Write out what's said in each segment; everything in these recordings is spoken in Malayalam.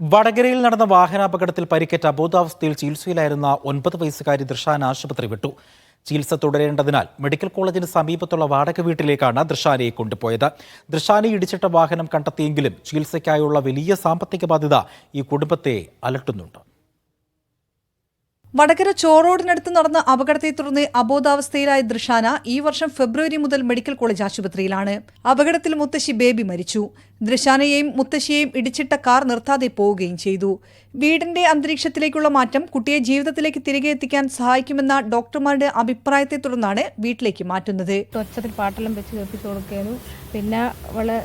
വടകരയിൽ നടന്ന വാഹനാപകടത്തിൽ പരിക്കേറ്റ അബോധാവസ്ഥയിൽ ചികിത്സയിലായിരുന്ന ഒൻപത് വയസ്സുകാരി ദൃശാൻ ആശുപത്രി വിട്ടു. ചികിത്സ തുടരേണ്ടതിനാൽ മെഡിക്കൽ കോളേജിന് സമീപത്തുള്ള വാടക വീട്ടിലേക്കാണ് ദൃശാനയെ കൊണ്ടുപോയത്. ദൃശാനെ ഇടിച്ചിട്ട വാഹനം കണ്ടെത്തിയെങ്കിലും ചികിത്സയ്ക്കായുള്ള വലിയ സാമ്പത്തിക ബാധ്യത ഈ കുടുംബത്തെ അലട്ടുന്നുണ്ട്. വടകര ചോറോടിനടുത്ത് നടന്ന അപകടത്തെ തുടർന്ന് അബോധാവസ്ഥയിലായ ദൃശാന ഈ വർഷം ഫെബ്രുവരി മുതൽ മെഡിക്കൽ കോളേജ് ആശുപത്രിയിലാണ്. അപകടത്തിൽ മുത്തശ്ശി ബേബി മരിച്ചു. ദൃശാനയെയും മുത്തശ്ശിയെയും ഇടിച്ചിട്ട കാർ നിർത്താതെ പോവുകയും ചെയ്തു. വീടിന്റെ അന്തരീക്ഷത്തിലേക്കുള്ള മാറ്റം കുട്ടിയെ ജീവിതത്തിലേക്ക് തിരികെ എത്തിക്കാൻ സഹായിക്കുമെന്ന ഡോക്ടർമാരുടെ അഭിപ്രായത്തെ തുടർന്നാണ് വീട്ടിലേക്ക് മാറ്റുന്നത്. ഒച്ചത്തിൽ പാട്ടെല്ലാം വെച്ച് കേൾപ്പിച്ചു കൊടുക്കുന്നു പിന്നെ ഇവളെ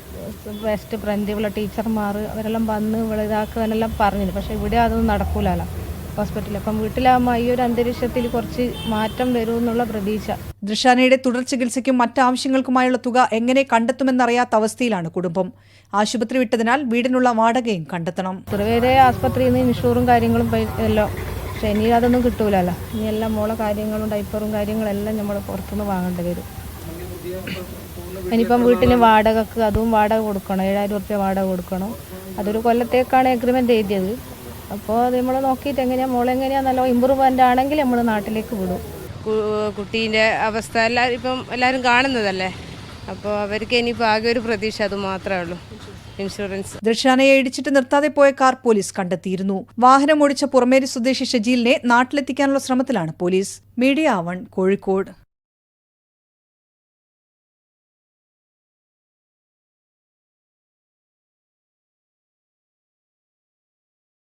ബെസ്റ്റ് ഫ്രണ്ട് ഇവളെ ടീച്ചർമാർ അവരെല്ലാം വന്ന് ഇവളെ ഇതാക്കാനെല്ലാം പറഞ്ഞിരുന്നു. പക്ഷേ ഇവിടെ അതൊന്നും നടക്കൂലല്ലോ. ഹോസ്പിറ്റലിൽ. അപ്പം വീട്ടിലാകുമ്പോൾ ഈ ഒരു അന്തരീക്ഷത്തിൽ കുറച്ച് മാറ്റം വരും എന്നുള്ള പ്രതീക്ഷ. ദൃഷാനയുടെ തുടർ ചികിത്സയ്ക്കും മറ്റാവശ്യങ്ങൾക്കുമായുള്ള തുക എങ്ങനെ കണ്ടെത്തുമെന്നറിയാത്ത അവസ്ഥയിലാണ് കുടുംബം. ആശുപത്രി വിട്ടതിനാൽ വീടിനുള്ള വാടകയും കണ്ടെത്തണം. തുറവേരെ ആസ്പത്രിയിൽ നിന്ന് ഇൻഷൂറും കാര്യങ്ങളും എല്ലാം പക്ഷേ ഇനി അതൊന്നും കിട്ടൂലല്ലോ. ഇനി എല്ലാം മോളെ കാര്യങ്ങളും ഡൈപ്പറും കാര്യങ്ങളെല്ലാം നമ്മൾ പുറത്തുനിന്ന് വാങ്ങേണ്ടി വരും. ഇനിയിപ്പം വീട്ടിന് വാടകക്ക് അതും വാടക കൊടുക്കണം. ഏഴായിരം റുപ്യ വാടക കൊടുക്കണം. അതൊരു കൊല്ലത്തേക്കാണ് എഗ്രിമെന്റ് എഴുതിയത്. അപ്പോൾ അത് നമ്മൾ നോക്കിയിട്ട് എങ്ങനെയാണ് മോളെങ്ങനെയാണ് നല്ല ഇമ്പ്രൂവ്മെന്റ് ആണെങ്കിൽ നമ്മൾ നാട്ടിലേക്ക് വിടും. കുട്ടീന്റെ അവസ്ഥ എല്ലാവരും ഇപ്പം എല്ലാവരും കാണുന്നതല്ലേ? അപ്പോൾ അവർക്ക് ഇനിയിപ്പോൾ ആകെ ഒരു പ്രതീക്ഷ അത് മാത്രമേ ഉള്ളൂ. ഇൻഷുറൻസ് ദൃഷാനയെ ഇടിച്ചിട്ട് നിർത്താതെ പോയ കാർ പോലീസ് കണ്ടെത്തിയിരുന്നു. വാഹനം ഓടിച്ച പുറമേരി സ്വദേശി ഷജീലിനെ നാട്ടിലെത്തിക്കാനുള്ള ശ്രമത്തിലാണ് പോലീസ്. Media one Kozhikode.